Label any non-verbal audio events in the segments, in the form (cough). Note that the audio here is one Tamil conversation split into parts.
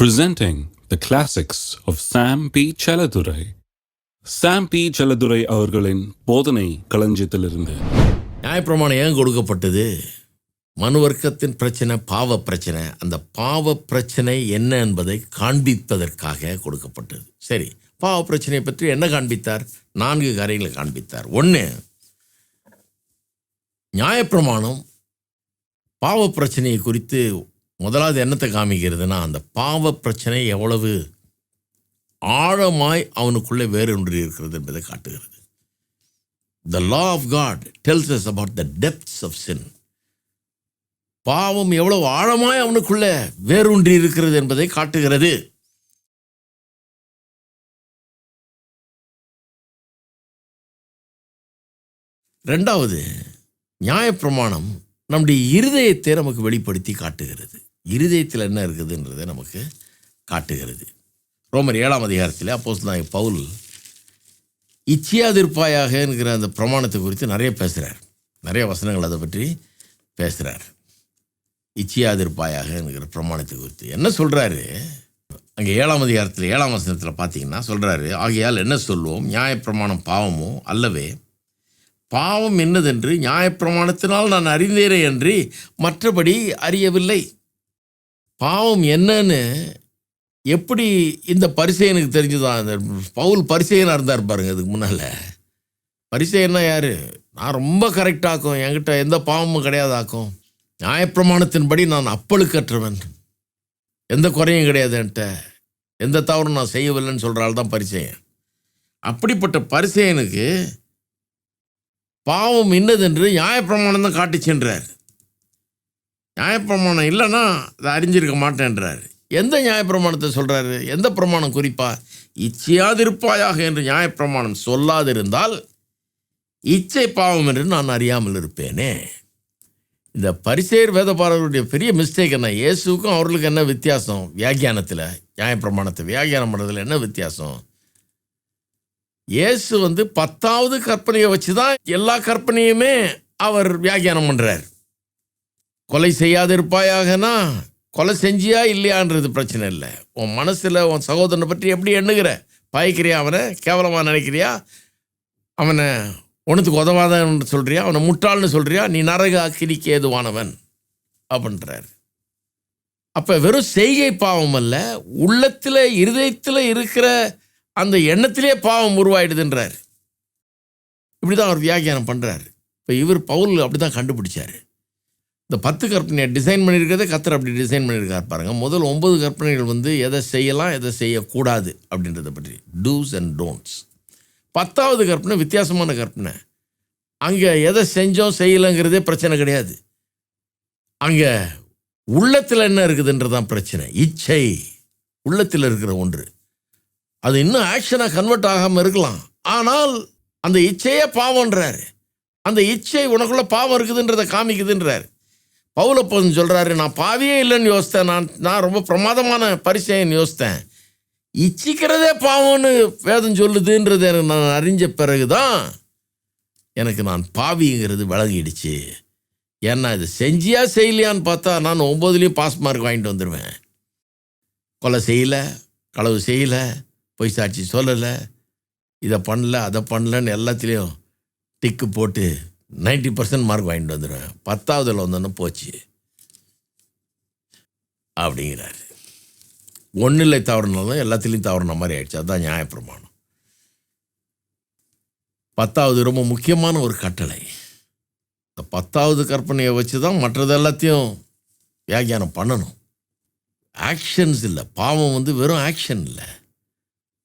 presenting the classics of Sam P. Chaladurai. Sam P. Chaladurai அவர்களின் போதனை களஞ்சியத்திலிருந்து நியாயப்பிரமாணம் ஏன் கொடுக்கப்பட்டது மனு வர்க்கத்தின் பிரச்சனை பாவ பிரச்சனை அந்த பாவ பிரச்சனை என்ன என்பதை காண்பிப்பதற்காக கொடுக்கப்பட்டது சரி பாவ பிரச்சனையை பற்றி என்ன காண்பித்தார் நான்கு காரியங்களை காண்பித்தார் ஒன்று நியாயப்பிரமாணம் பாவ பிரச்சனையை குறித்து முதலாவது என்னத்தை காமிக்கிறதுனா அந்த பாவ பிரச்சனை எவ்வளவு ஆழமாய் அவனுக்குள்ளே வேறு ஒன்று இருக்கிறது என்பதை காட்டுகிறது. The law of God tells us about the depths of sin பாவம் எவ்வளவு ஆழமாய் அவனுக்குள்ள வேரூன்றி இருக்கிறது என்பதை காட்டுகிறது. ரெண்டாவது நியாயப்பிரமாணம் நம்முடைய இருதயத்தை நமக்கு வெளிப்படுத்தி காட்டுகிறது. இருதயத்தில் என்ன இருக்குதுன்றதை நமக்கு காட்டுகிறது. ரோமர் ஏழாம் அதிகாரத்தில் அப்போஸ் நான் பவுல் இச்சியாதிருப்பாயாக என்கிற அந்த பிரமாணத்தை குறித்து நிறைய பேசுகிறார் நிறைய வசனங்கள் அதை பற்றி பேசுகிறார் இச்சியாதிருப்பாயாக என்கிற பிரமாணத்தை குறித்து. என்ன சொல்கிறாரு அங்கே ஏழாம் அதிகாரத்தில் ஏழாம் வசனத்தில் பார்த்தீங்கன்னா சொல்கிறாரு ஆகையால் என்ன சொல்லுவோம் நியாயப்பிரமாணம் பாவமோ அல்லவே? பாவம் என்னதென்று நியாயப்பிரமாணத்தினால் நான் அறிந்தேனே என்று மற்றபடி அறியவில்லை. பாவம் என்னன்னு எப்படி இந்த பரிசெயனுக்கு தெரிஞ்சுதான் அந்த பவுல் பரிசெயனாக இருந்தார் பாருங்க அதுக்கு முன்னால். பரிசெயன்னா யார்? நான் ரொம்ப கரெக்டாக்கும் என்கிட்ட எந்த பாவமும் கிடையாதாக்கும். நியாயப்பிரமாணத்தின்படி நான் அப்பழுக்கற்றவன் எந்த குறையும் கிடையாது என்கிட்ட. எந்த தவறும் நான் செய்யவில்லைன்னு சொல்கிறாள் தான் பரிசெயன். அப்படிப்பட்ட பரிசெயனுக்கு பாவம் இன்னதென்று நியாயப்பிரமாணம் தான் காட்டி சென்றார். நியாயப்பிரமாணம் இல்லைன்னா அதை அறிஞ்சிருக்க மாட்டேன்றார். எந்த நியாயப்பிரமாணத்தை சொல்கிறாரு எந்த பிரமாணம் குறிப்பா? இச்சையாதிருப்பாயாக என்று நியாயப்பிரமாணம் சொல்லாதிருந்தால் இச்சை பாவம் என்று நான் அறியாமல் இருப்பேனே. இந்த பரிசேர் வேதபாரருடைய பெரிய மிஸ்டேக் என்ன? இயேசுக்கும் அவர்களுக்கு என்ன வித்தியாசம்? வியாக்கியானத்தில் நியாயப்பிரமாணத்தை வியாக்கியானம் பண்ணுறதுல என்ன வித்தியாசம்? இயேசு வந்து பத்தாவது கற்பனையை வச்சு தான் எல்லா கற்பனையுமே அவர் வியாக்கியானம் பண்ணுறார் கொலை செய்யாதிருப்பாயாகனா? கொலை செஞ்சியா இல்லையான்றது பிரச்சனை இல்லை. உன் மனசில் உன் சகோதரனை பற்றி எப்படி எண்ணுகிற? பாய்க்கிறியா அவனை? கேவலமாக நினைக்கிறியா? அவனை உனத்துக்கு உதவாதன்னு சொல்கிறியா அவனை முட்டாள்னு சொல்கிறியா நீ நரக அக்கினிக்கு ஏதுவானவன் அப்படின்றார். அப்போ வெறும் செய்கை பாவம் அல்ல உள்ளத்தில் இருதயத்தில் இருக்கிற அந்த எண்ணத்திலே பாவம் உருவாயிடுதுன்றார். இப்படி தான் அவர் வியாக்கியானம் பண்ணுறாரு இப்போ இவர் பவுல் அப்படி தான் கண்டுபிடிச்சார். இந்த பத்து கற்பனையை டிசைன் பண்ணியிருக்கிறத கத்தர் அப்படி டிசைன் பண்ணியிருக்கார் பாருங்கள் முதல் ஒன்பது கற்பனைகள் வந்து எதை செய்யலாம் எதை செய்யக்கூடாது அப்படின்றத பற்றி. டூஸ் அண்ட் டோன்ட்ஸ் பத்தாவது கற்பனை வித்தியாசமான கற்பனை. அங்கே எதை செஞ்சோம் செய்யலைங்கிறதே பிரச்சனை கிடையாது. அங்கே உள்ளத்தில் என்ன இருக்குதுன்றதான் பிரச்சனை. இச்சை. உள்ளத்தில் இருக்கிற ஒன்று. அது இன்னும் ஆக்ஷனாக கன்வெர்ட் ஆகாமல் இருக்கலாம். ஆனால் அந்த இச்சையே பாவன்றார் அந்த இச்சை உனக்குள்ளே பாவம் இருக்குதுன்றதை காமிக்குதுன்றார். பவுலப்பன் சொல்கிறாரு நான் பாவியே இல்லைன்னு யோசித்தேன். நான் நான் ரொம்ப பிரமாதமான பரிசைன்னு யோசித்தேன். இச்சிக்கிறதே பாவம்னு வேதம் சொல்லுதுன்றது எனக்கு நான் அறிஞ்ச பிறகு தான் எனக்கு நான் பாவிங்கிறது விளங்கிடுச்சு ஏன்னா இது செஞ்சியா செய்யலையான்னு பார்த்தா நான் ஒம்போதுலேயும் பாஸ் மார்க் வாங்கிட்டு வந்துடுவேன் கொலை செய்யலை களவு செய்யலை பொய் சாட்சி சொல்லலை இதை பண்ணல அதை பண்ணலன்னு எல்லாத்துலேயும் டிக்கு போட்டு நைன்டி பர்சன்ட் மார்க் வாங்கிட்டு வந்துடுவேன் பத்தாவதுல வந்தோன்னு போச்சு. அப்படிங்கிறாரு. ஒன்றில் தவறுனாலும் எல்லாத்துலேயும் தவறுன மாதிரி ஆயிடுச்சு. அதுதான் நியாயப்பிரமாணம் பத்தாவது ரொம்ப முக்கியமான ஒரு கட்டளை. இந்த பத்தாவது கற்பனையை வச்சு தான் மற்றது எல்லாத்தையும் வியாக்கியானம் பண்ணணும். ஆக்ஷன்ஸ் இல்லை. பாவம் வந்து வெறும் ஆக்ஷன் இல்லை.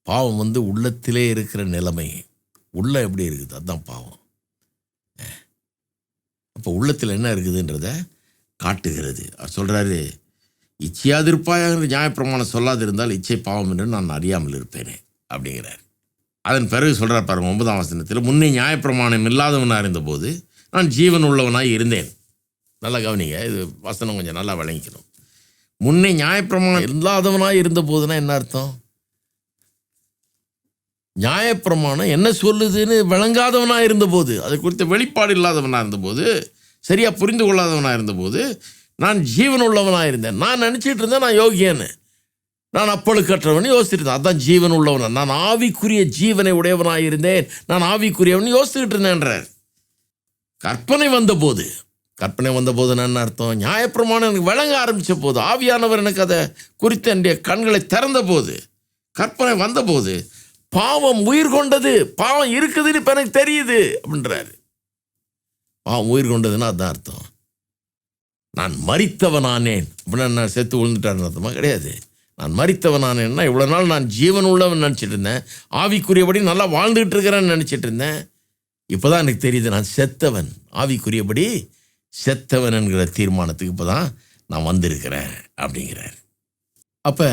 பாவம் வந்து உள்ளத்திலே இருக்கிற நிலைமை. உள்ள எப்படி இருக்குது? அதுதான் பாவம். அப்போ உள்ளத்தில் என்ன இருக்குதுன்றத காட்டுகிறது. அவர் சொல்கிறாரு இச்சையாதிருப்பாயங்கிற நியாயப்பிரமாணம் சொல்லாதிருந்தால் இச்சை பாவம் என்று நான் அறியாமல் இருப்பேனே அப்படிங்கிறார். அதன் பிறகு சொல்கிறார் பாருங்க ஒன்பதாம் வசனத்தில் முன்னே நியாயப்பிரமாணம் இல்லாதவனாக இருந்தபோது நான் ஜீவன் உள்ளவனாக இருந்தேன். நல்லா கவனிங்க இது வசனம் கொஞ்சம் நல்லா விளங்கிக்கணும். முன்னே நியாயப்பிரமாணம் இல்லாதவனாக இருந்தபோதுன்னா என்ன அர்த்தம்? நியாயப்பிரமாணம் என்ன சொல்லுதுன்னு விளங்காதவனாக இருந்தபோது அது குறித்த வெளிப்பாடு இல்லாதவனாக இருந்தபோது சரியாக புரிந்து கொள்ளாதவனாக இருந்தபோது நான் ஜீவன் உள்ளவனாக இருந்தேன். நான் நினச்சிட்டு இருந்தேன் நான் யோகியன்னு. நான் அப்பழுக்கற்றவன் யோசிச்சிருந்தேன் அதான் ஜீவன் உள்ளவன் நான் ஆவிக்குரிய ஜீவனை உடையவனாக இருந்தேன். நான் ஆவிக்குரியவன் யோசிச்சுக்கிட்டு இருந்தேன்றார். கற்பனை வந்தபோது கற்பனை வந்தபோது என்ன அர்த்தம்? நியாயப்பிரமாணம் எனக்கு விளங்க ஆரம்பித்த போது ஆவியானவர் எனக்கு அதை குறித்து என்னுடைய கண்களை திறந்த போது கற்பனை வந்தபோது பாவம் உயிர் கொண்டது பாவம் இருக்குதுன்னு இப்போ எனக்கு தெரியுது அப்படின்றாரு. பாவம் உயிர் கொண்டதுன்னா அதுதான் அர்த்தம். நான் மறித்தவனானேன். அப்படின்னா நான் செத்து விழுந்துட்டாருன்னு அர்த்தமா? கிடையாது. நான் மறித்தவனானேன்னா இவ்வளோ நாள் நான் ஜீவன் உள்ளவன் நினச்சிட்டு இருந்தேன். ஆவிக்குரியபடி நல்லா வாழ்ந்துகிட்டு இருக்கிறேன்னு நினச்சிட்டு இருந்தேன். இப்போ தான் எனக்கு தெரியுது நான் செத்தவன். ஆவிக்குரியபடி செத்தவன் என்கிற தீர்மானத்துக்கு இப்போ தான் நான் வந்திருக்கிறேன் அப்படிங்கிறார். அப்போ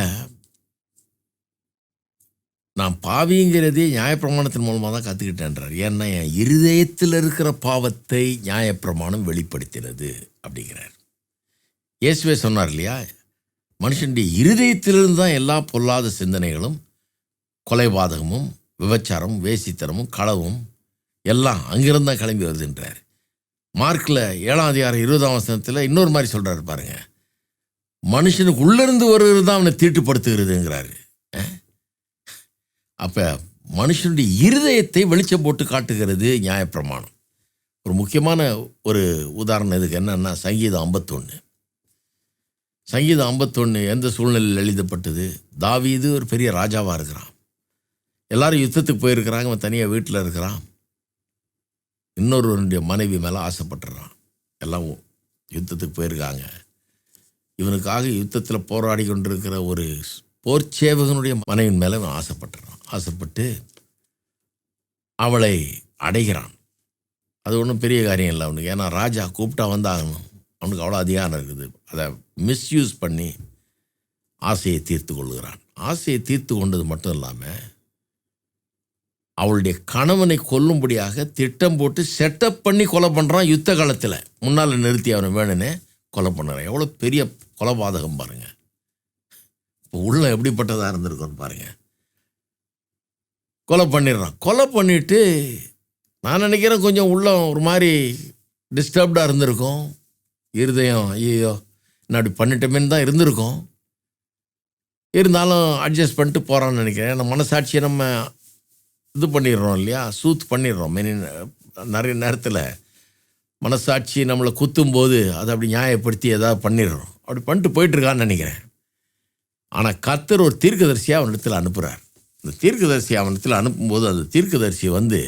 நான் பாவிங்கிறதே நியாயப்பிரமாணத்தின் மூலமாக தான் கற்றுக்கிட்டேன்றார் ஏன்னா என் இருதயத்தில் இருக்கிற பாவத்தை நியாயப்பிரமாணம் வெளிப்படுத்தினது அப்படிங்கிறார். இயேசுவே சொன்னார் இல்லையா? மனுஷனுடைய இருதயத்திலிருந்து தான் எல்லா பொல்லாத சிந்தனைகளும் கொலைபாதகமும் விபச்சாரம் வேசித்தனமும் களவும் எல்லாம் அங்கிருந்து தான் கிளம்பி வருதுன்றார். மார்க்கில் ஏழாம் அதிகாரம் இருபதாம் வசனத்தில் இன்னொரு மாதிரி சொல்கிறாரு பாருங்கள் மனுஷனுக்கு உள்ளிருந்து வருகிறது தான் அவனை தீட்டுப்படுத்துகிறதுங்கிறாரு. அப்போ மனுஷனுடைய இருதயத்தை வெளிச்சம் போட்டு காட்டுகிறது நியாயப்பிரமாணம். ஒரு முக்கியமான ஒரு உதாரணம் இதுக்கு என்னென்னா சங்கீதம் ஐம்பத்தொன்று சங்கீதம் ஐம்பத்தொன்று எந்த சூழ்நிலையில் எழுதப்பட்டது? தாவீது ஒரு பெரிய ராஜாவாக இருக்கிறான். எல்லாரும் யுத்தத்துக்கு போயிருக்கிறாங்க அவன் தனியாக வீட்டில் இருக்கிறான். இன்னொருவனுடைய மனைவி மேலே ஆசைப்பட்டுறான். எல்லாம் யுத்தத்துக்கு போயிருக்காங்க. இவனுக்காக யுத்தத்தில் போராடி கொண்டிருக்கிற ஒரு போர்ச்சேவகனுடைய மனைவின் மேலே அவன் ஆசைப்பட்டுறான். ஆசைப்பட்டு அவளை அடைகிறான். அது ஒன்றும் பெரிய காரியம் இல்லை அவனுக்கு. ஏன்னா ராஜா கூப்பிட்டா வந்தாகணும். அவனுக்கு அவ்வளோ அதிகாரம் இருக்குது. அதை மிஸ்யூஸ் பண்ணி ஆசையை தீர்த்து கொள்கிறான். ஆசையை தீர்த்து கொண்டது மட்டும் இல்லாமல் அவளுடைய கணவனை கொல்லும்படியாக திட்டம் போட்டு செட்டப் பண்ணி கொலை பண்ணுறான் யுத்த காலத்தில். முன்னால் நிறுத்தி அவனை வேணும்னே கொலை பண்ணுறான் எவ்வளோ பெரிய கொலைபாதகம் பாருங்கள் இப்போ உள்ள எப்படிப்பட்டதாக இருந்திருக்கும்னு பாருங்கள் கொலை பண்ணிடுறான். கொலை பண்ணிவிட்டு நான் நினைக்கிறேன் கொஞ்சம் உள்ளம் ஒரு மாதிரி டிஸ்டர்ப்டாக இருந்திருக்கும். இருதயம் ஐயோ நான் அப்படி பண்ணிட்டோமேன்னு தான் இருந்திருக்கும். இருந்தாலும் அட்ஜஸ்ட் பண்ணிட்டு போகிறான்னு நினைக்கிறேன். ஏன்னா மனசாட்சியை நம்ம இது பண்ணிடுறோம் இல்லையா? சூத் பண்ணிடுறோம். மெனி நிறைய நேரத்தில் மனசாட்சி நம்மளை குத்தும் போது அதை அப்படி நியாயப்படுத்தி ஏதாவது பண்ணிடுறோம். அப்படி பண்ணிட்டு போயிட்டுருக்கான்னு நினைக்கிறேன். ஆனால் கர்த்தர் ஒரு தீர்க்கதரிசியாக அவனிடத்தில் அனுப்புகிறார் இந்த தீர்க்கதரிசி ஆவணத்தில் அனுப்பும்போது அந்த தீர்க்கதரிசி வந்து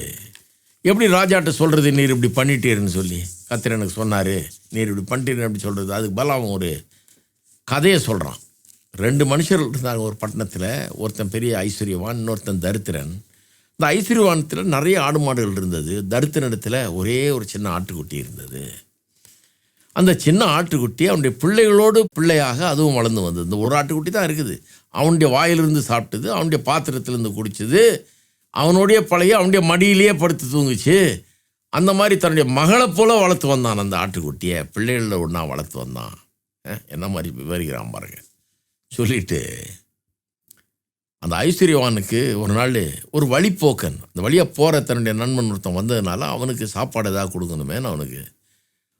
எப்படி ராஜாட்ட சொல்கிறது நீர் இப்படி பண்ணிட்டீருன்னு சொல்லி. கத்திர எனக்கு சொன்னார் நீர் இப்படி பண்ணிட்டீர் அப்படி சொல்கிறது அதுக்கு பதிலா அவன் ஒரு கதையை சொல்கிறான் ரெண்டு மனுஷர்கள் இருந்தாங்க ஒரு பட்டணத்தில். ஒருத்தன் பெரிய ஐஸ்வர்யவான் இன்னொருத்தன் தரித்திரன். இந்த ஐஸ்வர்யவானத்தில் நிறைய ஆடு மாடுகள் இருந்தது. தரித்திரத்தில் ஒரே ஒரு சின்ன ஆட்டுக்குட்டி இருந்தது. அந்த சின்ன ஆட்டுக்குட்டி அவனுடைய பிள்ளைகளோடு பிள்ளையாக அதுவும் வளர்ந்து வந்தது. இந்த ஒரு ஆட்டுக்குட்டி தான் இருக்குது. அவனுடைய வாயிலிருந்து சாப்பிட்டது அவனுடைய பாத்திரத்திலிருந்து குடிச்சது அவனுடைய பழைய அவனுடைய மடியிலேயே படுத்து தூங்குச்சு. அந்த மாதிரி தன்னுடைய மகளை போல வளர்த்து வந்தான் அந்த ஆட்டுக்குட்டியை. பிள்ளைகளில் ஒன்றா வளர்த்து வந்தான். என்ன மாதிரி விவரிக்கிறான் பாருங்க. சொல்லிட்டு அந்த ஐஸ்வர்யவானுக்கு ஒரு நாள் ஒரு வழிப்போக்கன் அந்த வழியாக போகிற தன்னுடைய நண்பன் ஒருத்தன் வந்ததுனால அவனுக்கு சாப்பாடு ஏதாவது கொடுக்கணுமேனு அவனுக்கு.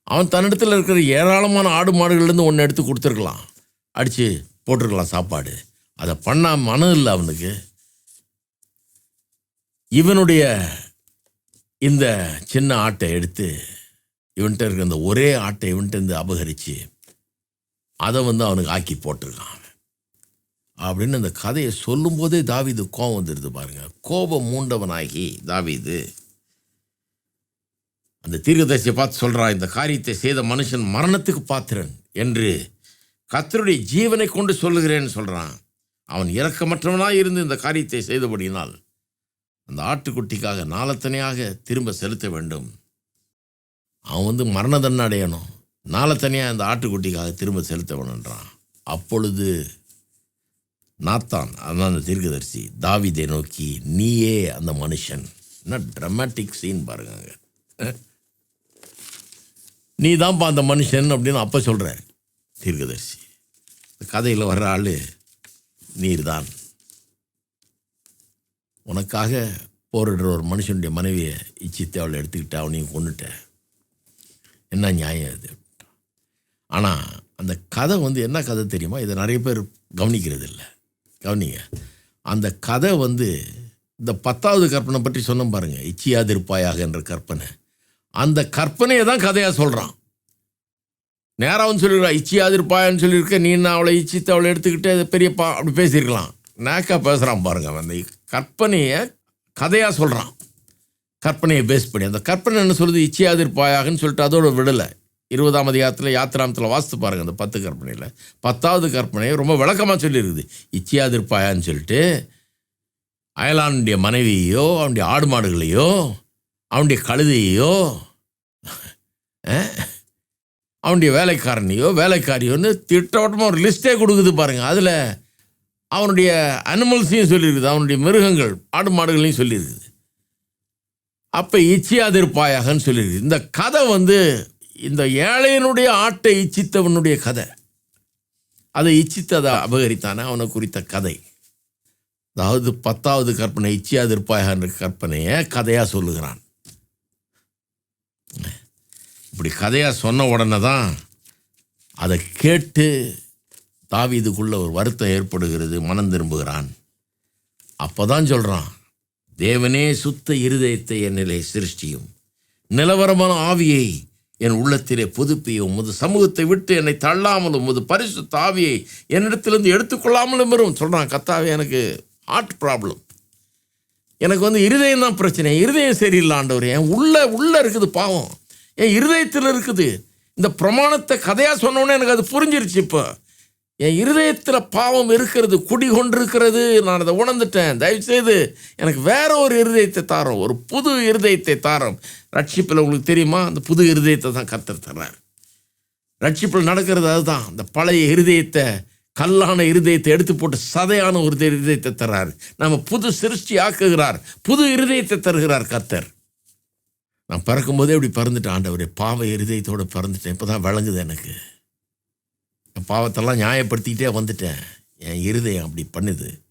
அவன் தன்னிடத்தில் இருக்கிற ஏராளமான ஆடு மாடுகள்லேருந்து ஒன்று எடுத்து கொடுத்துருக்கலாம். அடித்து போட்டிருக்கலாம் சாப்பாடு. அதை பண்ணால் மனம் இல்லை அவனுக்கு. இவனுடைய இந்த சின்ன ஆட்டை எடுத்து இவன்கிட்ட இருக்கிற அந்த ஒரே ஆட்டை இவன்கிட்ட இருந்து அபகரித்து அதை வந்து அவனுக்கு ஆக்கி போட்டிருக்கான் அப்படின்னு அந்த கதையை சொல்லும்போதே தாவீது கோபம் வந்துடுது பாருங்க. கோபம் மூண்டவனாகி தாவிது அந்த தீர்க்கதரிசியை பார்த்து சொல்கிறான் இந்த காரியத்தை செய்த மனுஷன் மரணத்துக்கு பாத்திரன் என்று கத்தருடைய ஜீவனை கொண்டு சொல்லுகிறேன்னு சொல்கிறான் அவன் இரக்கமற்றவனாய் இருந்து இந்த காரியத்தை செய்தபடியினால் அந்த ஆட்டுக்குட்டிக்காக நாளத்தனையாக திரும்ப செலுத்த வேண்டும். அவன் வந்து மரண தண்டனை அடையணும். நாளத்தனையாக அந்த ஆட்டுக்குட்டிக்காக திரும்ப செலுத்த வேணுன்றான் அப்பொழுது நாத்தான் அதான் அந்த தீர்க்கதரிசி தாவிதை நோக்கி நீயே அந்த மனுஷன். என்ன ட்ரமாட்டிக் சீன் பாருங்க நீ தான்ப்பா அந்த மனுஷன் அப்படின்னு அப்போ சொல்கிற தீர்க்கதரிசி. இந்த கதையில் வர்ற ஆள் நீர்தான். உனக்காக போரிடுற ஒரு மனுஷனுடைய மனைவியை இச்சித்து அவளை எடுத்துக்கிட்டு அவனையும் கொண்டுட்ட என்ன நியாயம் அது ஆனால் அந்த கதை வந்து என்ன கதை தெரியுமா? இதை நிறைய பேர் கவனிக்கிறது இல்லை கவனிங்க. அந்த கதை வந்து இந்த பத்தாவது கற்பனை பற்றி சொன்னோம் பாருங்கள் இச்சியாதிருப்பாயாக என்ற கற்பனை. அந்த கற்பனையை தான் கதையாக சொல்கிறான் நேராகவும் இச்சியாவது இச்சியாதிருப்பாயான்னு சொல்லியிருக்க நீ நான் அவளை இச்சித்து அவளை எடுத்துக்கிட்டு அது பெரியப்பா அப்படி பேசியிருக்கலாம். நேக்கா பேசுகிறான் பாருங்க அந்த கற்பனையை கதையாக சொல்கிறான் கற்பனையை பேஸ் பண்ணி அந்த கற்பனை என்ன சொல்லுது? இச்சியாதிருப்பாயாகன்னு சொல்லிட்டு அதோட விடலை. இருபதாம் அதிகாரத்தில் யாத்திராமத்தில் வாசித்து பாருங்க அந்த பத்து கற்பனையில். பத்தாவது கற்பனையை ரொம்ப விளக்கமாக சொல்லியிருக்குது. இச்சியாதிருப்பாயான்னு சொல்லிட்டு அயலானுடைய மனைவியையோ அவனுடைய ஆடு மாடுகளையோ அவனுடைய கழுதையோ ஆ அவனுடைய வேலைக்காரனையோ வேலைக்காரியோன்னு திட்டவட்டமாக ஒரு லிஸ்ட்டே கொடுக்குது பாருங்கள் அதில் அவனுடைய அனிமல்ஸையும் சொல்லியிருக்குது. அவனுடைய மிருகங்கள் ஆடு மாடுகளையும் சொல்லியிருக்குது. அப்போ இச்சியாதிருப்பாயாகன்னு சொல்லியிருக்கு இந்த கதை வந்து இந்த ஏழையனுடைய ஆட்டை இச்சித்தவனுடைய கதை. அதை இச்சித்ததை அபகரித்தானே அவனை குறித்த கதை. அதாவது பத்தாவது கற்பனை இச்சியாதிருப்பாயகன்ற கற்பனையை கதையாக சொல்லுகிறான். இப்படி கதையாக சொன்ன உடனே தான் அதை கேட்டு தாவீதுக்குள்ள ஒரு வருத்தம் ஏற்படுகிறது மனம் திரும்புகிறான். அப்போ தான் சொல்கிறான் தேவனே சுத்த இருதயத்தை என்னிலே சிருஷ்டியும். நிலவரமான ஆவியை என் உள்ளத்திலே புதுப்பியும். உமது சமூகத்தை விட்டு என்னை தள்ளாமலும் உமது பரிசு தாவியை என்னிடத்திலிருந்து எடுத்துக்கொள்ளாமலும் வரும். சொல்கிறான் கத்தாவே எனக்கு ஹார்ட் ப்ராப்ளம் எனக்கு வந்து இருதயம் தான் பிரச்சனை. இருதயம் சரியில்லாண்டவர் என் உள்ள உள்ளே இருக்குது பாவம். என் இருதயத்தில் இருக்குது. இந்த பிரமாணத்தை கதையாக சொன்னோன்னே எனக்கு அது புரிஞ்சிருச்சு இப்போ. என் இருதயத்தில் பாவம் இருக்கிறது குடி கொண்டிருக்கிறது நான் அதை உணர்ந்துட்டேன். தயவுசெய்து எனக்கு வேற ஒரு இருதயத்தை தாரோம் ஒரு புது இருதயத்தை தாரோம். ரட்சிப்பில் உங்களுக்கு தெரியுமா? அந்த புது இருதயத்தை தான் கத்தர் தர்றார். ரட்சிப்பில் நடக்கிறது அதுதான். அந்த பழைய இருதயத்தை கல்லான இருதயத்தை எடுத்து போட்டு சதையான ஒரு இருதயத்தை தர்றார். நம்ம புது சிருஷ்டி ஆக்குகிறார் புது இருதயத்தை தருகிறார் கத்தர் நான் பிறக்கும்போதே இப்படி பிறந்துட்டேன். ஆண்டவரே பாவ இருதயத்தோடு பறந்துட்டேன். இப்போ தான் விளங்குது எனக்கு. என் பாவத்தெல்லாம் நியாயப்படுத்திக்கிட்டே வந்துட்டேன். என் இருதயம் அப்படி பண்ணுது.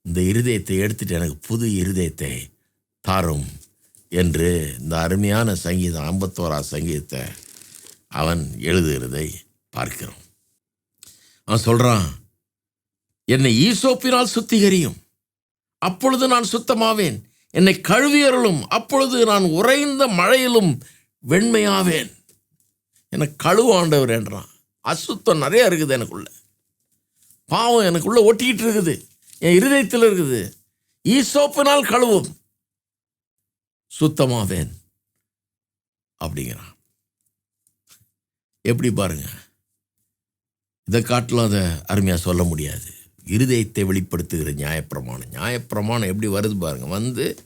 இந்த இருதயத்தை எடுத்துட்டு எனக்கு புது இருதயத்தை தாரும் என்று இந்த அருமையான சங்கீதம் ஐம்பத்தோரா சங்கீதத்தை அவன் எழுதுகிறதை பார்க்கிறோம். அவன் சொல்கிறான் என்னை ஈசோப்பினால் சுத்திகரியும். அப்பொழுது நான் சுத்தமாவேன். என்னை கழுவியருளும். அப்பொழுது நான் உறைந்த மழையிலும் வெண்மையாவேன். என்னை கழுவாண்டவர் என்றான். அசுத்தம் நிறையா இருக்குது எனக்குள்ள. பாவம் எனக்குள்ளே ஒட்டிக்கிட்டு இருக்குது. என் இருதயத்தில் இருக்குது. ஈசோப்பினால் கழுவும். சுத்தமாவேன். அப்படிங்கிறான். எப்படி பாருங்க. இதை காட்டிலும் அதை அருமையாக சொல்ல முடியாது. இருதயத்தை வெளிப்படுத்துகிற நியாயப்பிரமாணம். நியாயப்பிரமாணம் எப்படி வருது பாருங்க. வந்து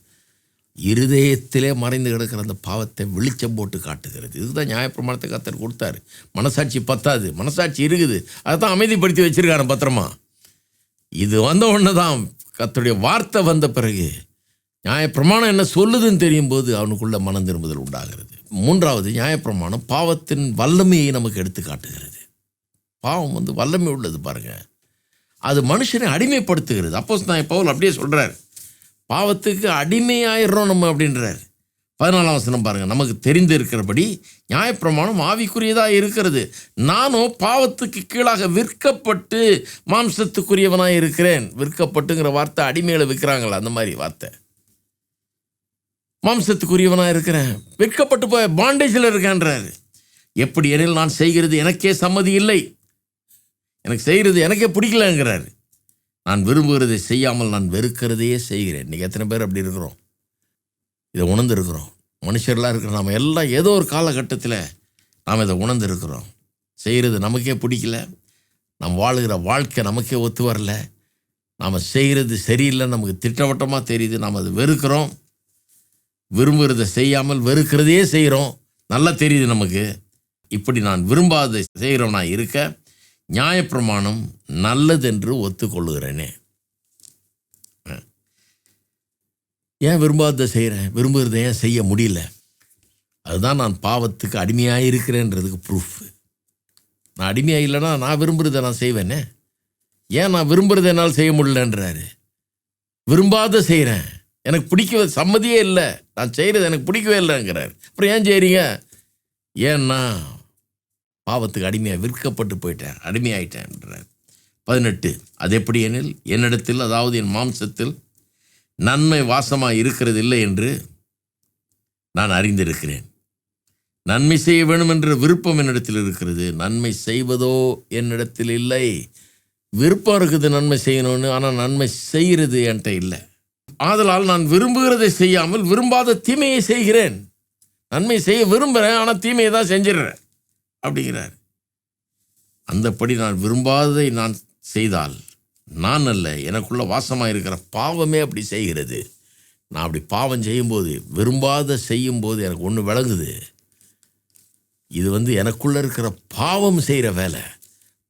இருதயத்திலே மறைந்து கிடக்கிற அந்த பாவத்தை வெளிச்சம் போட்டு காட்டுகிறது. இதுதான் நியாயப்பிரமாணத்தை கத்தர் கொடுத்தாரு. மனசாட்சி பத்தாது. மனசாட்சி இருக்குது. அதை தான் அமைதிப்படுத்தி வச்சிருக்காரு பத்திரமா. இது வந்த உடனே தான் கத்தருடைய வார்த்தை வந்த பிறகு நியாயப்பிரமாணம் என்ன சொல்லுதுன்னு தெரியும் போது அவனுக்குள்ள மனம் திரும்புதல் உண்டாகிறது. மூன்றாவது நியாயப்பிரமாணம் பாவத்தின் வல்லமையை நமக்கு எடுத்து காட்டுகிறது பாவம் வந்து வல்லமை உள்ளது பாருங்கள் அது மனுஷனை அடிமைப்படுத்துகிறது. அப்போஸ் நான் பவுல் அப்படியே சொல்கிறார் பாவத்துக்கு அடிமையாயிடுறோம் நம்ம அப்படின்றார். பதினாலாம் வசனம் பாருங்கள் நமக்கு தெரிந்து இருக்கிறபடி நியாயப்பிரமாணம் ஆவிக்குரியதாக இருக்கிறது. நானும் பாவத்துக்கு கீழாக விற்கப்பட்டு மாம்சத்துக்குரியவனாக இருக்கிறேன். விற்கப்பட்டுங்கிற வார்த்தை அடிமையில் விற்கிறாங்களா? அந்த மாதிரி வார்த்தை. மாம்சத்துக்குரியவனாக இருக்கிறேன். விற்கப்பட்டு போய் பாண்டேஜில் இருக்கேன்றாரு. எப்படி எனில் நான் செய்கிறது எனக்கே சம்மதி இல்லை. எனக்கு செய்கிறது எனக்கே பிடிக்கலங்கிறாரு. நான் விரும்புகிறதை செய்யாமல் நான் வெறுக்கிறதையே செய்கிறேன். இன்றைக்கி எத்தனை பேர் அப்படி இருக்கிறோம்? இதை உணர்ந்துருக்கிறோம். மனுஷர்களாக இருக்கிற நாம் எல்லாம் ஏதோ ஒரு காலகட்டத்தில் நாம் இதை உணர்ந்துருக்கிறோம். செய்கிறது நமக்கே பிடிக்கல. நாம் வாழுகிற வாழ்க்கை நமக்கே ஒத்து வரல. நாம் செய்கிறது சரியில்லை நமக்கு திட்டவட்டமாக தெரியுது. நாம் அதை வெறுக்கிறோம். விரும்புகிறத செய்யாமல் வெறுக்கிறதையே செய்கிறோம். நல்லா தெரியுது நமக்கு. இப்படி நான் விரும்பாத செய்கிறோம் நான் இருக்க நியாயப்பிரமாணம் நல்லதென்று ஒத்துக்கொள்ளுகிறேனே. ஏன் விரும்பாததை செய்கிறேன் விரும்புகிறத ஏன் செய்ய முடியல? அதுதான் நான் பாவத்துக்கு அடிமையாக இருக்கிறேன்றதுக்கு ப்ரூஃப் நான் அடிமையாக இல்லைன்னா நான் விரும்புகிறத நான் செய்வேனே. ஏன் நான் விரும்புகிறத என்னால் செய்ய முடியலன்றாரு? விரும்பாத செய்கிறேன் எனக்கு பிடிக்க சம்மதியே இல்லை. நான் செய்கிறது எனக்கு பிடிக்கவே இல்லைங்கிறார். அப்புறம் ஏன் செய்கிறீங்க ஏன்னா பாவத்துக்கு அடிமையாக விற்கப்பட்டு போயிட்டேன். அடிமையாயிட்டேன்றார் பதினெட்டு அது எப்படி எனில் என்னிடத்தில் அதாவது என் மாம்சத்தில் நன்மை வாசமாக இருக்கிறது இல்லை என்று நான் அறிந்திருக்கிறேன். நன்மை செய்ய வேண்டும் என்ற விருப்பம் என்னிடத்தில் இருக்கிறது. நன்மை செய்வதோ என்னிடத்தில் இல்லை. விருப்பம் இருக்குது நன்மை செய்யணும்னு ஆனால் நன்மை செய்கிறது என்கிட்ட இல்லை. ஆதலால் நான் விரும்புகிறதை செய்யாமல் விரும்பாத தீமையை செய்கிறேன். நன்மை செய்ய விரும்புகிறேன் ஆனால் தீமையை தான் செஞ்சிடுறேன். அப்படிங்கிறார். அந்தப்படி நான் விரும்பாததை நான் செய்தால் நான் அல்ல எனக்குள்ள வாசமாக இருக்கிற பாவமே அப்படி செய்கிறது. நான் அப்படி பாவம் செய்யும்போது விரும்பாத செய்யும்போது எனக்கு ஒன்று விளங்குது. இது வந்து எனக்குள்ளே இருக்கிற பாவம் செய்கிற வேலை.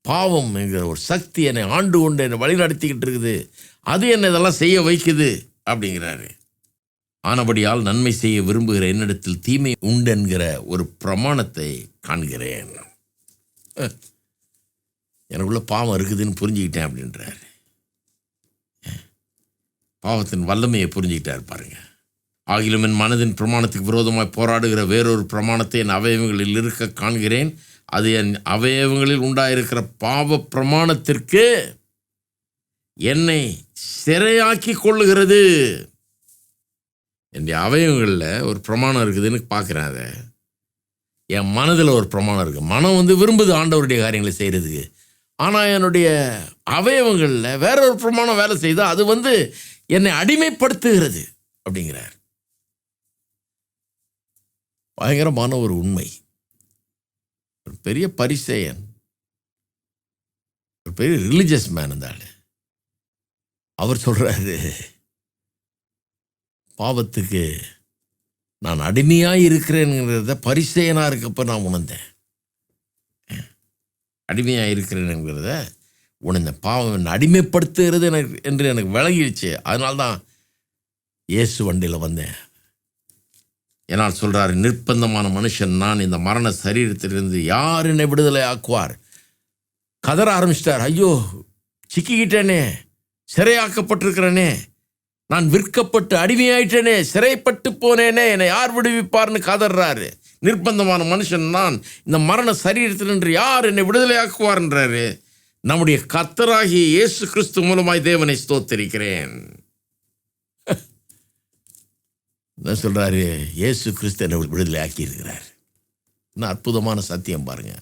பாவம் என்கிற ஒரு சக்தி என்னை ஆண்டு கொண்டு என்னை வழிநடத்திக்கிட்டு இருக்குது. அது என்னை இதெல்லாம் செய்ய வைக்குது அப்படிங்கிறாரு. ஆனபடியால் நன்மை செய்ய விரும்புகிற என்னிடத்தில் தீமை உண்டென்கிற ஒரு பிரமாணத்தை காண்கிறேன். எனக்குள்ள பாவம் இருக்குதுன்னு புரிஞ்சுக்கிட்டேன் அப்படின்றார். பாவத்தின் வல்லமையை புரிஞ்சுக்கிட்டார் பாருங்க. ஆகிலும் என் மனதின் பிரமாணத்துக்கு விரோதமாக போராடுகிற வேறொரு பிரமாணத்தை என் அவயவங்களில் இருக்க காண்கிறேன். அது என் அவயவங்களில் உண்டாயிருக்கிற பாவ பிரமாணத்திற்கு என்னை சிறையாக்கி கொள்ளுகிறது. என்னுடைய அவயவங்களில் ஒரு பிரமாணம் இருக்குதுன்னு பார்க்குறேன் அதை என் மனதில் ஒரு பிரமாணம் இருக்குது மனம் வந்து விரும்புது ஆண்டவருடைய காரியங்களை செய்கிறதுக்கு ஆனால் என்னுடைய அவயவங்களில் வேற ஒரு பிரமாணம் வேலை செய்தால் அது வந்து என்னை அடிமைப்படுத்துகிறது அப்படிங்கிறார். பயங்கரமான ஒரு உண்மை. ஒரு பெரிய பரிசேயன். ஒரு பெரிய ரிலிஜியஸ் மேன் இருந்தாள் அவர் சொல்கிறாரு பாவத்துக்கு நான் அடிமையாக இருக்கிறேனுங்கிறத பரிசேயனாக இருக்கப்போ நான் உணர்ந்தேன். அடிமையாக இருக்கிறேனுங்கிறத உணர்ந்தேன் பாவம் என்னை அடிமைப்படுத்துகிறது எனக்கு என்று எனக்கு விளங்கிடுச்சு. அதனால்தான் இயேசு வண்டியில் வந்தேன். என்னால் சொல்கிறார் நிர்பந்தமான மனுஷன் நான் இந்த மரண சரீரத்திலிருந்து யார் என்னை விடுதலை ஆக்குவார்? கதற ஆரம்பிச்சிட்டார். ஐயோ சிக்கிக்கிட்டேனே சிறையாக்கப்பட்டிருக்கிறேனே நான் விற்கப்பட்டு அடிமையாயிட்டேனே சிறைப்பட்டு போனேனே என்னை யார் விடுவிப்பார்னு கதறாரு நிர்பந்தமான மனுஷன் நான். இந்த மரண சரீரத்தில் நின்று யார் என்னை விடுதலையாக்குவார்ன்றாரு. நம்முடைய கத்தராகிய இயேசு கிறிஸ்து மூலமாய் தேவனை ஸ்தோத்தரிக்கிறேன். (laughs) என்ன சொல்கிறாரு இயேசு கிறிஸ்து என்னை விடுதலை ஆக்கி இருக்கிறார் என்ன அற்புதமான சத்தியம் பாருங்க.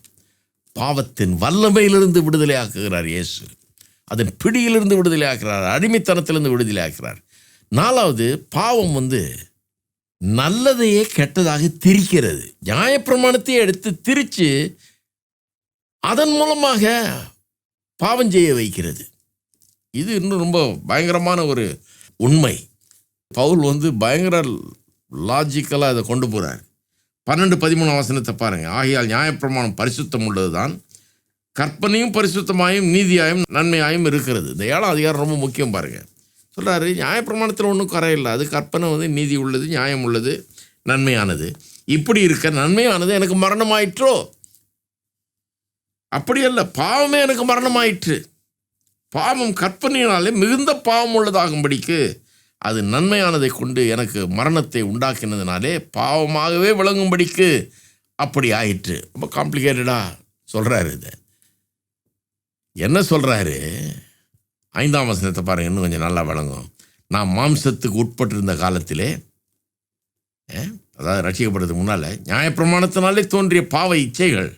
பாவத்தின் வல்லமையிலிருந்து விடுதலை ஆக்குகிறார் இயேசு. அதன் பிடியிலிருந்து விடுதலை ஆக்கிறார் அடிமைத்தனத்திலிருந்து விடுதலை ஆக்குறார் நாலாவது பாவம் வந்து நல்லதையே கெட்டதாக திரிக்கிறது. நியாயப்பிரமாணத்தை எடுத்து திரித்து அதன் மூலமாக பாவம் செய்ய வைக்கிறது. இது இன்னும் ரொம்ப பயங்கரமான ஒரு உண்மை. பவுல் வந்து பயங்கர லாஜிக்கலாக இதை கொண்டு போகிறார் பன்னெண்டு பதிமூணு வசனத்தை பாருங்கள் ஆகையால் நியாயப்பிரமாணம் பரிசுத்தம் உள்ளதுதான். கற்பனையும் பரிசுத்தமாயும் நீதியாயும் நன்மையாயும் இருக்கிறது. இந்த ஏழாம் அதிகாரம் ரொம்ப முக்கியம் பாருங்கள் சொல்கிறாரு நியாயப்பிரமாணத்தில் ஒன்றும் குறை இல்லை. அது கற்பனை வந்து நீதி உள்ளது நியாயம் உள்ளது நன்மையானது. இப்படி இருக்க நன்மையானது எனக்கு மரணமாயிற்றோ? அப்படி அல்ல பாவமே எனக்கு மரணமாயிற்று. பாவம் கற்பனையினாலே மிகுந்த பாவம் உள்ளதாகும்படிக்கு அது நன்மையானதை கொண்டு எனக்கு மரணத்தை உண்டாக்கினதுனாலே பாவமாகவே விளங்கும்படிக்கு அப்படி ஆயிற்று. ரொம்ப காம்ப்ளிகேட்டடாக சொல்கிறாரு இதை. என்ன சொல்கிறாரு ஐந்தாம் வசனத்தை பாருங்க இன்னும் கொஞ்சம் நல்லா விளங்கும். நான் மாம்சத்துக்கு உட்பட்டிருந்த காலத்திலே அதாவது ரசிக்கப்படுறதுக்கு முன்னால் நியாயப்பிரமாணத்தினாலே தோன்றிய பாவ இச்சைகள்.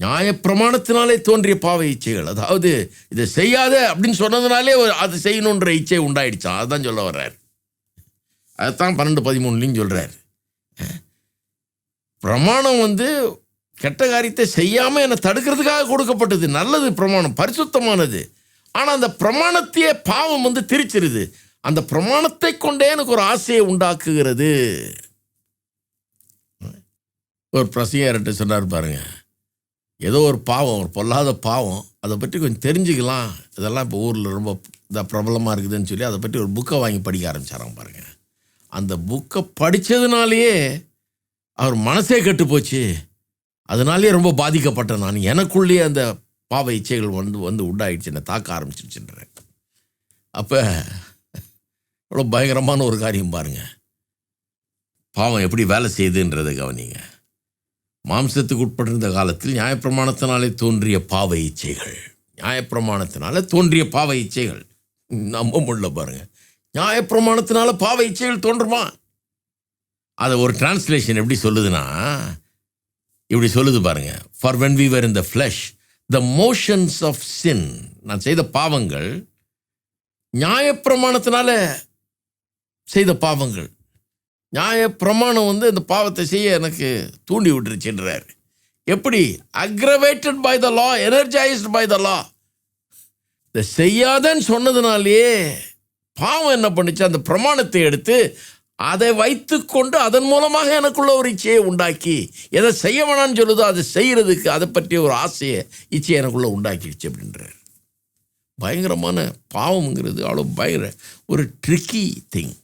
நியாயப்பிரமாணத்தினாலே தோன்றிய பாவ இச்சைகள். அதாவது இதை செய்யாத அப்படின்னு சொன்னதுனாலே அது செய்யணுன்ற இச்சை உண்டாயிடுச்சான் அதுதான் சொல்ல வர்றார். அதைத்தான் பன்னெண்டு பதிமூணுலையும் சொல்கிறார் பிரமாணம் வந்து கெட்ட காரியத்தை செய்யாமல் என்னை தடுக்கிறதுக்காக கொடுக்கப்பட்டது. நல்லது பிரமாணம் பரிசுத்தமானது. ஆனால் அந்த பிரமாணத்தையே பாவம் வந்து திரிச்சிருது. அந்த பிரமாணத்தை கொண்டே எனக்கு ஒரு ஆசையை உண்டாக்குகிறது. ஒரு பிரசங்கர்கிட்ட சொன்னார் பாருங்க ஏதோ ஒரு பாவம் ஒரு பொல்லாத பாவம் அதை பற்றி கொஞ்சம் தெரிஞ்சுக்கலாம். இதெல்லாம் இப்போ ஊரில் ரொம்ப இதாக பிரபலமாக இருக்குதுன்னு சொல்லி அதை பற்றி ஒரு புக்கை வாங்கி படிக்க ஆரம்பிச்சாராம் பாருங்க. அந்த புக்கை படித்ததுனாலேயே அவர் மனசே கெட்டு போச்சு. அதனாலேயே ரொம்ப பாதிக்கப்பட்டேன் நான். எனக்குள்ளேயே அந்த பாவ இச்சைகள் வந்து வந்து உண்டாயிடுச்சு என்னை தாக்க ஆரம்பிச்சிருச்சுன்ற அப்போ இவ்வளோ பயங்கரமான ஒரு காரியம் பாருங்கள் பாவம் எப்படி வேலை செய்யுதுன்றதை கவனிங்க. மாம்சத்துக்கு உட்பட்டிருந்த காலத்தில் நியாயப்பிரமாணத்தினாலே தோன்றிய பாவ இச்சைகள். நியாயப்பிரமாணத்தினால தோன்றிய பாவ இச்சைகள். நம்ப முடியல பாருங்க. நியாயப்பிரமாணத்தினால பாவ இச்சைகள் தோன்றுமா? அதை ஒரு டிரான்ஸ்லேஷன் எப்படி சொல்லுதுன்னா இப்படி சொல்லுது பாருங்க. For when we were in the flesh the motions of sin நான் செய்த பாவங்கள் நியாயப்பிரமாணத்தினால செய்த பாவங்கள். நியாயப்பிரமாணம் வந்து இந்த பாவத்தை செய்ய எனக்கு தூண்டி விட்டுருச்சுன்றார். எப்படி? Aggravated by the law energised by the law இந்த செய்யாதன்னு சொன்னதுனாலேயே பாவம் என்ன பண்ணுச்சு? அந்த பிரமாணத்தை எடுத்து அதை வைத்துக்கொண்டு அதன் மூலமாக எனக்குள்ள ஒரு இச்சையை உண்டாக்கி எதை செய்ய வேணாம்னு சொல்லுதோ அதை செய்கிறதுக்கு அதை பற்றிய ஒரு ஆசையை இச்சையை எனக்குள்ளே உண்டாக்கிடுச்சு அப்படின்றார். பயங்கரமான பாவம்ங்கிறது அவ்வளோ பயங்கர ஒரு ட்ரிக்கி திங்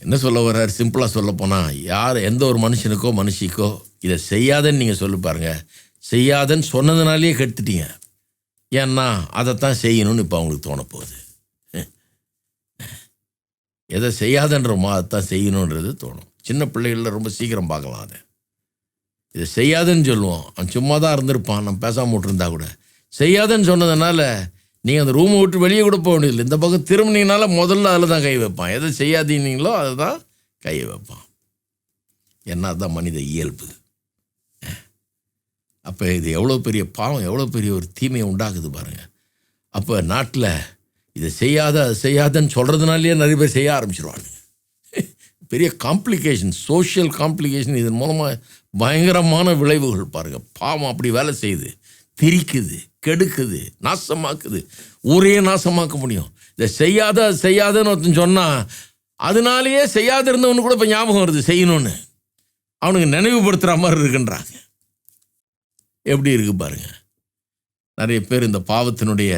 என்ன சொல்ல வர்றார்? சிம்பிளாக சொல்ல போனால் யார் எந்த ஒரு மனுஷனுக்கோ மனுஷிக்கோ இதை செய்யாதன்னு நீங்கள் சொல்லி பாருங்க. செய்யாதன்னு சொன்னதுனாலேயே கெடுத்துட்டீங்க. ஏன்னா அதைத்தான் செய்யணும்னு இப்போ அவங்களுக்கு தோணப்போகுது. போகுது எதை செய்யாதன்றோமோ அதைத்தான் செய்யணுன்றது தோணும். சின்ன பிள்ளைகளில் ரொம்ப சீக்கிரம் பார்க்கலாம் அதை. இதை செய்யாதுன்னு சொல்லுவோம். அவன் சும்மா தான் இருந்திருப்பான். நம்ம பேசாமல் விட்டுருந்தா கூட. செய்யாதுன்னு சொன்னதுனால நீங்கள் அந்த ரூமை விட்டு வெளியே கூட போக வேண்டியதில்லை. இந்த பக்கம் திரும்பினீங்கனால முதல்ல அதில் தான் கை வைப்பான். எதை செய்யாதீங்களோ அதை தான் கை வைப்பான். என்ன தான் மனித இயல்பு. அப்போ இது எவ்வளோ பெரிய பாவம் எவ்வளோ பெரிய ஒரு தீமையை உண்டாக்குது பாருங்கள் அப்போ நாட்டில் இதை செய்யாத அதை செய்யாதன்னு சொல்கிறதுனாலேயே நிறைய பேர் செய்ய ஆரம்பிச்சிருவாங்க. பெரிய காம்ப்ளிகேஷன் சோஷியல் காம்ப்ளிகேஷன் இதன் மூலமாக பயங்கரமான விளைவுகள் பாருங்கள் பாவம் அப்படி வேலை செய்யுது. திரிக்குது கெடுக்குது நாசமாக்குது. ஊரே நாசமாக்க முடியும். இதை செய்யாத அதை செய்யாதன்னு ஒருத்தன் சொன்னால் அதனாலேயே செய்யாத இருந்தவனு கூட இப்போ ஞாபகம் வருது செய்யணும்னு. அவனுக்கு நினைவுபடுத்துகிற மாதிரி இருக்குன்றாங்க. எப்படி இருக்கு பாருங்க. நிறைய பேர் இந்த பாவத்தினுடைய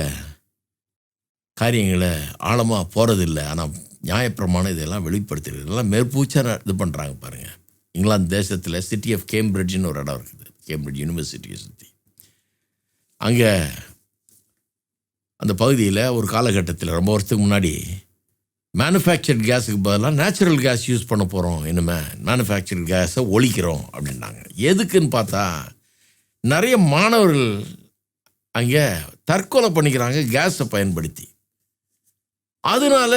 காரியங்களை ஆழமாக போகிறதில்ல ஆனால் நியாயப்பிரமாணம் இதெல்லாம் வெளிப்படுத்துகிறது. இதெல்லாம் மேற்பூச்சாக இது பண்ணுறாங்க பாருங்கள் இங்கிலாந்து தேசத்தில் சிட்டி ஆஃப் கேம்பிரிட்ஜ்னு ஒரு இடம் இருக்குது. கேம்பிரிட்ஜ் யூனிவர்சிட்டியை சுற்றி அங்கே அந்த பகுதியில் ஒரு காலகட்டத்தில் ரொம்ப வருஷத்துக்கு முன்னாடி மேனுஃபேக்சர்ட் கேஸுக்கு பதிலாக நேச்சுரல் கேஸ் யூஸ் பண்ண போகிறோம் இனிமே மேனுஃபேக்சர்ட் கேஸை ஒழிக்கிறோம் அப்படின்னாங்க. எதுக்குன்னு பார்த்தா நிறைய மாணவர்கள் அங்கே தற்கொலை பண்ணிக்கிறாங்க கேஸை பயன்படுத்தி. அதனால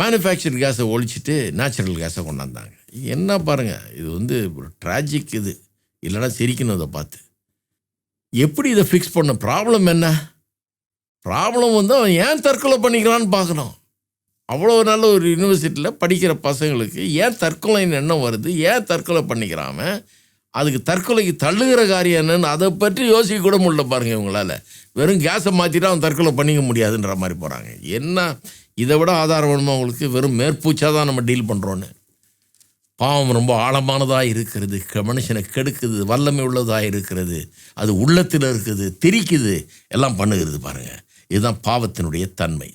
மேனுஃபேக்சர் கேஸை ஒழிச்சிட்டு நேச்சுரல் கேஸை கொண்டாந்தாங்க. என்ன பாருங்கள் இது வந்து ஒரு ட்ராஜிக் இது. இல்லைன்னா சிரிக்கணும் இதை பார்த்து. எப்படி இதை ஃபிக்ஸ் பண்ண? ப்ராப்ளம் என்ன? ப்ராப்ளம் வந்து அவன் ஏன் தற்கொலை பண்ணிக்கிறான்னு பார்க்கணும். அவ்வளோ நல்ல ஒரு யூனிவர்சிட்டியில் படிக்கிற பசங்களுக்கு ஏன் தற்கொலைன்னு எண்ணம் வருது? ஏன் தற்கொலை பண்ணிக்கிறாம அதுக்கு தற்கொலைக்கு தள்ளுகிற காரியம் என்னன்னு அதை பற்றி யோசிக்க கூட முடியல பாருங்கள் இவங்களால. வெறும் கேஸை மாற்றிட்டு அவன் தற்கொலை பண்ணிக்க முடியாதுன்ற மாதிரி போகிறாங்க என்ன இதை விட ஆதாரம் வேணுமா அவங்களுக்கு வெறும் மேற்பூச்சாக தான் நம்ம டீல் பண்ணுறோன்னு பாவம் ரொம்ப ஆழமானதாக இருக்கிறது. க- மனுஷனை கெடுக்குது வல்லமை உள்ளதாக இருக்கிறது. அது உள்ளத்தில் இருக்குது திரிக்குது. எல்லாம் பண்ணுகிறது பாருங்கள் இதுதான் பாவத்தினுடைய தன்மை.